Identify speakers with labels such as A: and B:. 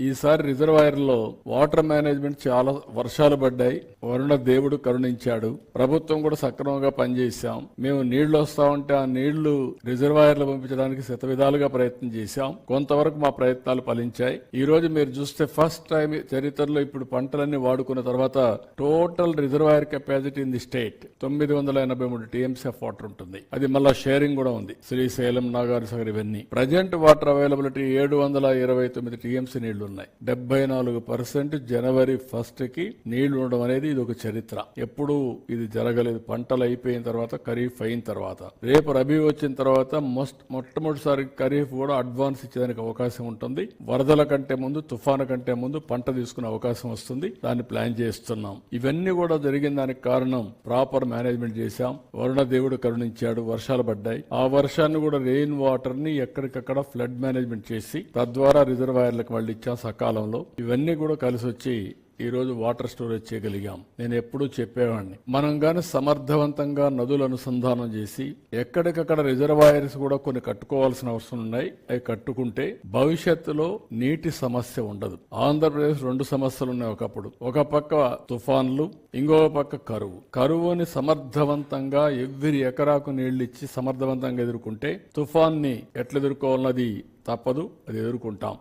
A: ఈసారి రిజర్వాయర్లో water management చాలా వర్షాలు పడ్డాయి. వరుణ దేవుడు కరుణించాడు. ప్రభుత్వం కూడా సక్రమంగా పనిచేశాం. మేము నీళ్ళు వస్తా ఉంటే ఆ నీళ్ళు రిజర్వాయర్లు పంపించడానికి శత విధాలుగా ప్రయత్నం చేశాం. కొంతవరకు మా ప్రయత్నాలు ఫలించాయి. ఈ రోజు మీరు చూస్తే ఫస్ట్ టైం చరిత్రలో ఇప్పుడు పంటలన్నీ వాడుకున్న తర్వాత total reservoir capacity in the state తొమ్మిది వందల ఎనభై మూడు టీఎంసీ ఆఫ్ వాటర్ ఉంటుంది. అది మళ్ళా షేరింగ్ కూడా ఉంది. శ్రీశైలం నాగార్ ఇవన్నీ. ప్రజెంట్ వాటర్ అవైలబిలిటీ ఏడు వందల ఇరవై తొమ్మిది టీఎంసీ నీళ్ళు. ఉన్నాయి. డెబ్బై నాలుగు పర్సెంట్ జనవరి ఫస్ట్కి నీళ్ళు ఉండడం అనేది ఇది ఒక చరిత్ర. ఎప్పుడు ఇది జరగలేదు. పంటలు అయిపోయిన తర్వాత ఖరీఫ్ అయిన తర్వాత. రేపు రబీ వచ్చిన తర్వాత మొస్ట్ మొట్టమొదటిసారి ఖరీఫ్ కూడా అడ్వాన్స్ ఇచ్చేదానికి అవకాశం ఉంటుంది. వరదల కంటే ముందు తుఫాను కంటే ముందు పంట తీసుకునే అవకాశం వస్తుంది. దాన్ని ప్లాన్ చేస్తున్నాం. ఇవన్నీ కూడా జరిగిన దానికి కారణం ప్రాపర్ మేనేజ్మెంట్ చేశాం. వరుణ దేవుడు కరుణించాడు. వర్షాలు పడ్డాయి. ఆ వర్షాన్ని కూడా రెయిన్ వాటర్ని ఎక్కడికక్కడ ఫ్లడ్ మేనేజ్మెంట్ చేసి తద్వారా రిజర్వాయర్లకు వాళ్ళు ఇచ్చాం. సకాలంలో ఇవన్నీ కూడా కలిసి వచ్చి ఈరోజు వాటర్ స్టోరేజ్ చేయగలిగాం. నేను ఎప్పుడూ చెప్పేవాడిని. మనం గాని సమర్థవంతంగా నదులు అనుసంధానం చేసి ఎక్కడికక్కడ రిజర్వాయర్స్ కూడా కొన్ని కట్టుకోవాల్సిన అవసరం ఉన్నాయి. అవి కట్టుకుంటే భవిష్యత్తులో నీటి సమస్య ఉండదు. ఆంధ్రప్రదేశ్ రెండు సమస్యలు ఉన్నాయి ఒకప్పుడు. ఒక పక్క తుఫాన్లు ఇంకో పక్క కరువు. కరువుని సమర్థవంతంగా ఎవ్రీ ఎకరాకు నీళ్ళు ఇచ్చి సమర్థవంతంగా ఎదుర్కొంటే తుఫాన్ని ఎట్లా ఎదుర్కోవాలన్నది తప్పదు అది ఎదుర్కొంటాం.